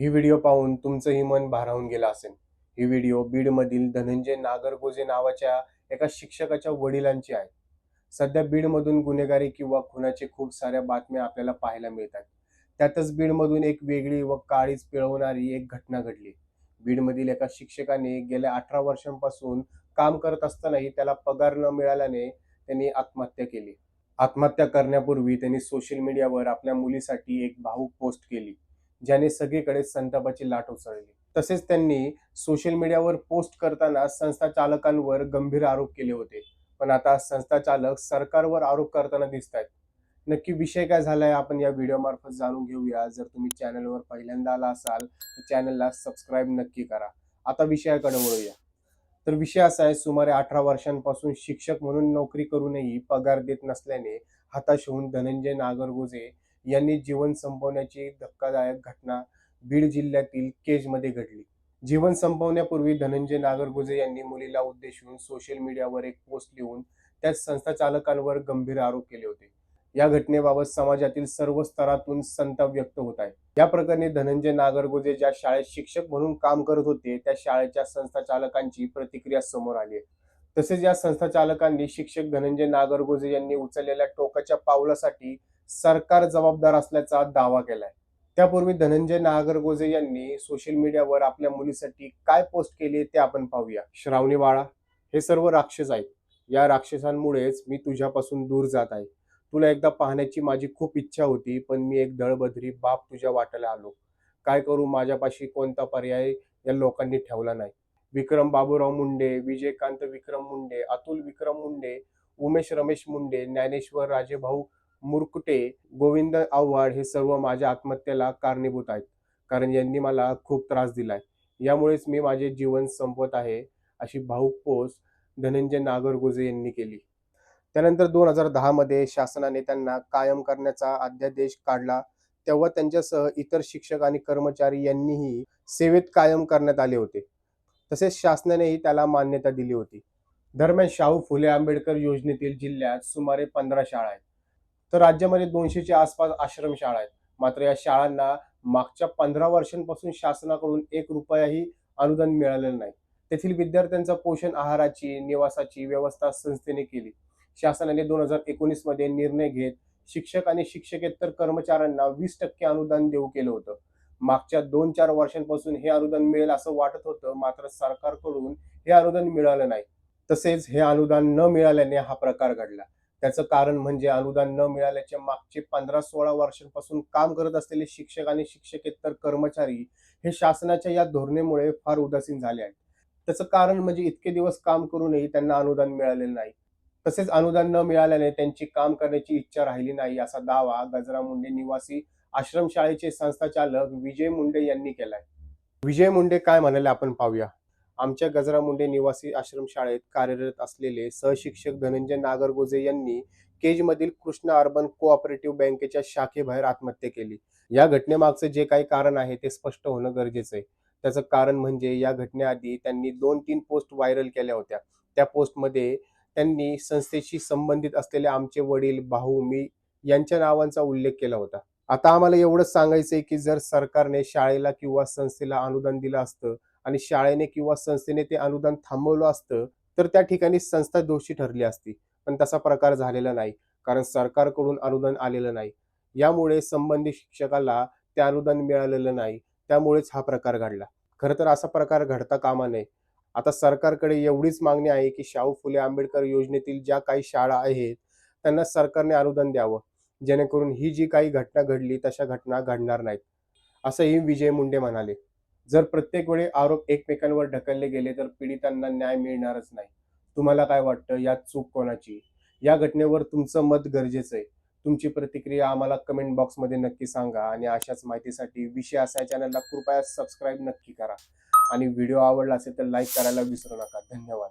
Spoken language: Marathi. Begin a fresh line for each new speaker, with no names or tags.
ही व्हिडिओ पाहून तुमचंही मन भारावून गेलं असेल. ही व्हिडिओ बीडमधील धनंजय नागरगोजे नावाच्या एका शिक्षकाच्या वडिलांची आहे सध्या बीडमधून गुन्हेगारी किंवा खुनाचे खूप साऱ्या बातम्या आपल्याला पाहायला मिळतात. त्यातच बीडमधून एक वेगळी व काळीच पिळवणारी एक घटना घडली. बीडमधील एका शिक्षकाने गेल्या अठरा वर्षांपासून काम करत असतानाही त्याला पगार न मिळाल्याने त्यांनी आत्महत्या केली. आत्महत्या करण्यापूर्वी त्यांनी सोशल मीडियावर आपल्या मुलीसाठी एक भाऊक पोस्ट केली ज्याने सगळीकडे संतापाची लाट उसळली. तसेच त्यांनी सोशल मीडियावर पोस्ट करताना संस्था चालकांवर गंभीर आरोप केले होते. पण आता संस्था चालक सरकारवर आरोप करताना दिसत आहेत नक्की विषय काय झालाय आपण या व्हिडिओ मार्फत जाणून घेऊया. जर तुम्ही चॅनलवर पहिल्यांदा आला असाल तर चॅनलला सबस्क्राईब नक्की करा. आता विषयाकडे वळूया. तर विषय असा आहे सुमारे अठरा वर्षांपासून शिक्षक म्हणून नोकरी करूनही पगार देत नसल्याने हताश होऊन धनंजय नागरगोजे यांनी जीवन संपवण्याची धक्कादायक घटना बीड जिल्ह्यातील केजमध्ये घडली. जीवन संपवण्यापूर्वी धनंजय नागरगोजे यांनी मुलीला उद्देशून सोशल मीडियावर एक पोस्ट लिहून त्या संस्था चालकांवर गंभीर आरोप केले होते. या घटनेबाबत समाजातील सर्व स्तरातून संताप व्यक्त होत आहे. या प्रकरणी धनंजय नागरगोजे ज्या शाळेत शिक्षक म्हणून काम करत होते त्या शाळेच्या संस्था चालकांची प्रतिक्रिया समोर आली आहे. तसेच या संस्था चालकांनी शिक्षक धनंजय नागरगोजे यांनी उचललेल्या टोकाच्या पावलासाठी सरकार जबाबदार असल्याचा दावा केलाय. त्यापूर्वी धनंजय नागरगोजे यांनी सोशल मीडियावर आपल्या मुलीसाठी काय पोस्ट केली ते आपण पाहूया. श्रावणी बाळा हे सर्व राक्षस आहेत. या राक्षसांमुळेच मी तुझ्यापासून दूर जात आहे. तुला एकदा पाहण्याची माझी खूप इच्छा होती पण मी एक दळबद्री बाप तुझ्या वाट्याला आलो. काय करू माझ्यापाशी कोणता पर्याय या लोकांनी ठेवला नाही. विक्रम बाबूराव मुंडे विजयकांत विक्रम मुंडे अतुल विक्रम मुंडे उमेश रमेश मुंडे ज्ञानेश्वर राजेभाऊ मुरकुटे गोविंद आव्हाड हे सर्व माझ्या आत्महत्येला कारणीभूत आहेत. कारण यांनी मला खूप त्रास दिलाय. यामुळेच मी माझे जीवन संपवत आहे अशी भाऊक पोस्ट धनंजय नागरगुजे यांनी केली. त्यानंतर दोन हजार दहामध्ये शासनाने त्यांना कायम करण्याचा अध्यादेश काढला. तेव्हा त्यांच्यासह इतर शिक्षक आणि कर्मचारी यांनीही सेवेत कायम करण्यात आले होते. तसेच शासनानेही त्याला मान्यता दिली होती. दरम्यान शाहू फुले आंबेडकर योजनेतील जिल्ह्यात सुमारे पंधरा शाळा आहेत. तर राज्यामध्ये दोनशेच्या आसपास आश्रमशाळा आहेत. मात्र या शाळांना मागच्या पंधरा वर्षांपासून शासनाकडून एक रुपयाही अनुदान मिळालेलं नाही. तेथील विद्यार्थ्यांचा पोषण आहाराची निवासाची व्यवस्था संस्थेने केली. शासनाने दोन हजार एकोणीसमध्ये निर्णय घेत शिक्षक आणि शिक्षकेतर कर्मचाऱ्यांना वीस टक्के अनुदान देऊ केलं होतं. मागच्या दोन चार वर्षांपासून हे अनुदान मिळेल असं वाटत होतं मात्र सरकारकडून हे अनुदान मिळालं नाही. तसेच हे अनुदान न मिळाल्याने हा प्रकार घडला. त्याचं कारण म्हणजे अनुदान न मिळाल्याच्या मागचे पंधरा सोळा वर्षांपासून काम करत असलेले शिक्षक आणि शिक्षकेतर कर्मचारी हे शासनाच्या या धोरणेमुळे फार उदासीन झाले आहेत. त्याचं कारण म्हणजे इतके दिवस काम करूनही त्यांना अनुदान मिळालेलं नाही. तसेच अनुदान न मिळाल्याने त्यांची काम करण्याची इच्छा राहिली नाही असा दावा गजरा मुंडे निवासी आश्रमशाळेचे संस्थाचालक विजय मुंडे यांनी केलाय. विजय मुंडे काय म्हणाले आपण पाहूया. आमच्या गजरा मुंडे निवासी आश्रमशाळेत कार्यरत असलेले सहशिक्षक धनंजय नागरगोजे यांनी केजमधील कृष्ण अर्बन कोऑपरेटिव्ह बँकेच्या शाखेबाहेर आत्महत्या केली. या घटनेमागचं जे काही कारण आहे ते स्पष्ट होणं गरजेचं आहे. त्याचं कारण म्हणजे या घटनेआधी त्यांनी दोन तीन पोस्ट व्हायरल केल्या होत्या. त्या पोस्टमध्ये त्यांनी संस्थेशी संबंधित असलेले आमचे वडील भाऊ मी यांच्या नावांचा उल्लेख केला होता. आता आम्हाला एवढंच सांगायचंय की जर सरकारने शाळेला किंवा संस्थेला अनुदान दिलं असतं आणि शाळेने किंवा संस्थेने ते अनुदान थांबवलं असतं तर त्या ठिकाणी संस्था दोषी ठरली असती. पण तसा प्रकार झालेला नाही कारण सरकारकडून अनुदान आलेलं नाही. यामुळे संबंधित शिक्षकाला ते अनुदान मिळालेलं नाही. त्यामुळेच हा प्रकार घडला. खरं तर असा प्रकार घडता कामा नये. आता सरकारकडे एवढीच मागणी आहे की शाहू फुले आंबेडकर योजनेतील ज्या काही शाळा आहेत त्यांना सरकारने अनुदान द्यावं. जेणेकरून ही जी काही घटना घडली तशा घटना घडणार नाहीत. असंही विजय मुंडे म्हणाले. जर प्रत्येक वेळी आरोप एकमेकांवर ढकलले गेले तर पीडितांना न्याय मिळणारच नाही. तुम्हाला काय वाटतं? यात चूक कोणाची? या घटनेवर तुमचं मत गरजेचं आहे. तुमची प्रतिक्रिया आम्हाला कमेंट बॉक्समध्ये नक्की सांगा आणि अशाच माहितीसाठी विषय असा चॅनलला कृपया सबस्क्राईब नक्की करा. आणि व्हिडिओ आवडला असेल तर लाईक करायला विसरू नका. धन्यवाद.